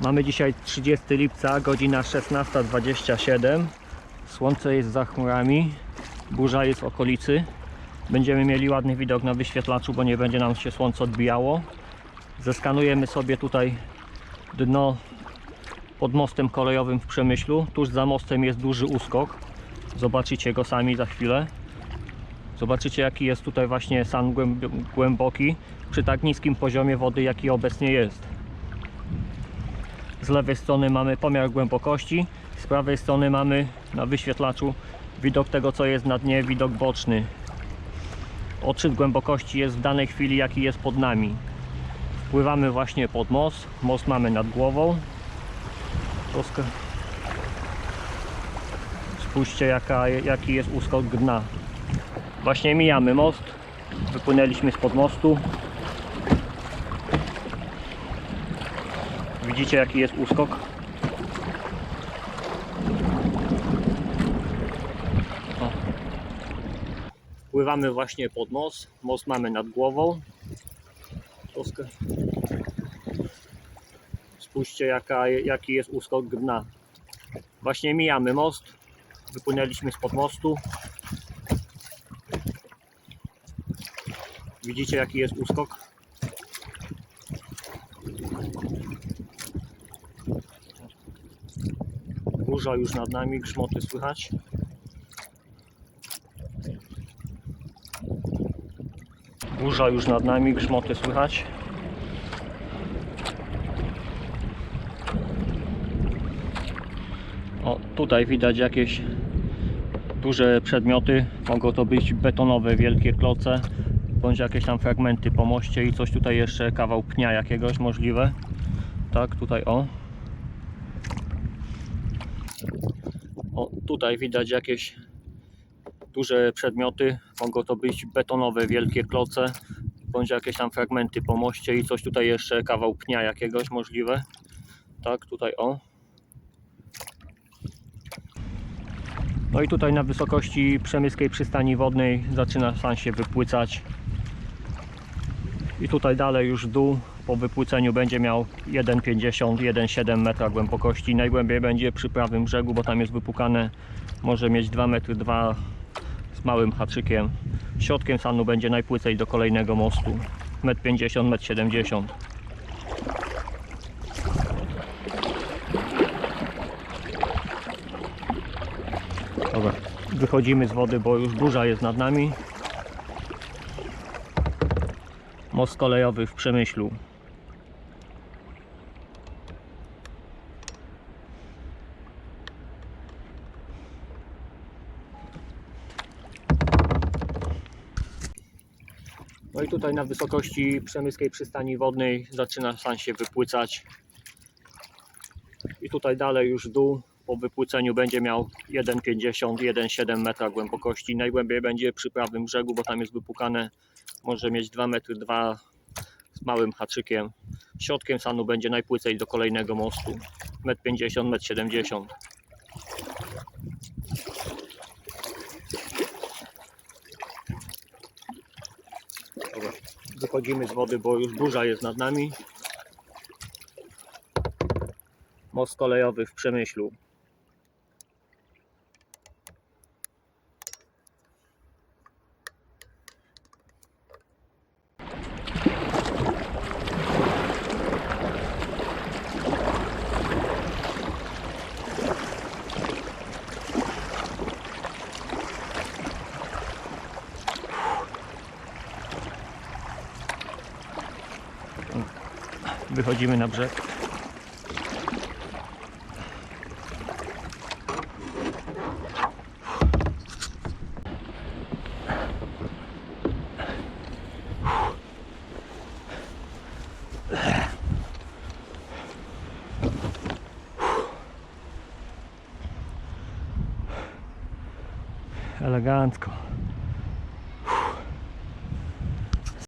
Mamy dzisiaj 30 lipca, godzina 16.27. Słońce jest za chmurami, burza jest w okolicy. Będziemy mieli ładny widok na wyświetlaczu, bo nie będzie nam się słońce odbijało. Zeskanujemy sobie tutaj dno pod mostem kolejowym w Przemyślu. Tuż za mostem jest duży uskok. Zobaczycie go sami za chwilę. Zobaczycie jaki jest tutaj właśnie san głęb- głęboki przy tak niskim poziomie wody jaki obecnie jest. Z lewej strony mamy pomiar głębokości, z prawej strony mamy na wyświetlaczu widok tego co jest na dnie, widok boczny. Odczyt głębokości jest w danej chwili jaki jest pod nami. Wpływamy właśnie pod most, most mamy nad głową. Troszkę Spójrzcie jaka, jaki jest uskok dna. Właśnie mijamy most. Wypłynęliśmy spod mostu. Widzicie jaki jest uskok? O. Wpływamy właśnie pod most. Most mamy nad głową. Troszkę. Spójrzcie jaka, jaki jest uskok dna. Właśnie mijamy most. Wypłynęliśmy spod mostu. Widzicie jaki jest uskok? Burza już nad nami, grzmoty słychać. Burza już nad nami, grzmoty słychać. O, tutaj widać jakieś duże przedmioty. Mogą to być betonowe, wielkie kloce, bądź jakieś tam fragmenty po moście i coś tutaj jeszcze, kawał pnia jakiegoś możliwe. Tak, tutaj o. O, tutaj widać jakieś duże przedmioty. Mogą to być betonowe, wielkie kloce, bądź jakieś tam fragmenty po moście i coś tutaj jeszcze, kawał pnia jakiegoś możliwe. Tak, tutaj o. No i tutaj na wysokości przemyskiej przystani wodnej zaczyna san się wypłycać. I tutaj dalej już dół po wypłyceniu będzie miał 1,50, 1,7 metra głębokości. Najgłębiej będzie przy prawym brzegu, bo tam jest wypukane, może mieć 2 metry 2 z małym haczykiem. Środkiem sanu będzie najpłycej do kolejnego mostu. 1,50 m, 1,70 m. Dobra, wychodzimy z wody, bo już burza jest nad nami. Most kolejowy w Przemyślu. No i tutaj na wysokości przemyskiej przystani wodnej zaczyna san się wypłycać. I tutaj dalej już dół po wypłyceniu będzie miał 1,50, 1,7 metra głębokości. Najgłębiej będzie przy prawym brzegu, bo tam jest wypukane, może mieć 2 metry 2 z małym haczykiem. Środkiem sanu będzie najpłycej do kolejnego mostu. 1,50 m, 1,70 m. Dobra, wychodzimy z wody, bo już burza jest nad nami. Most kolejowy w Przemyślu. Wychodzimy na brzeg. Elegancko.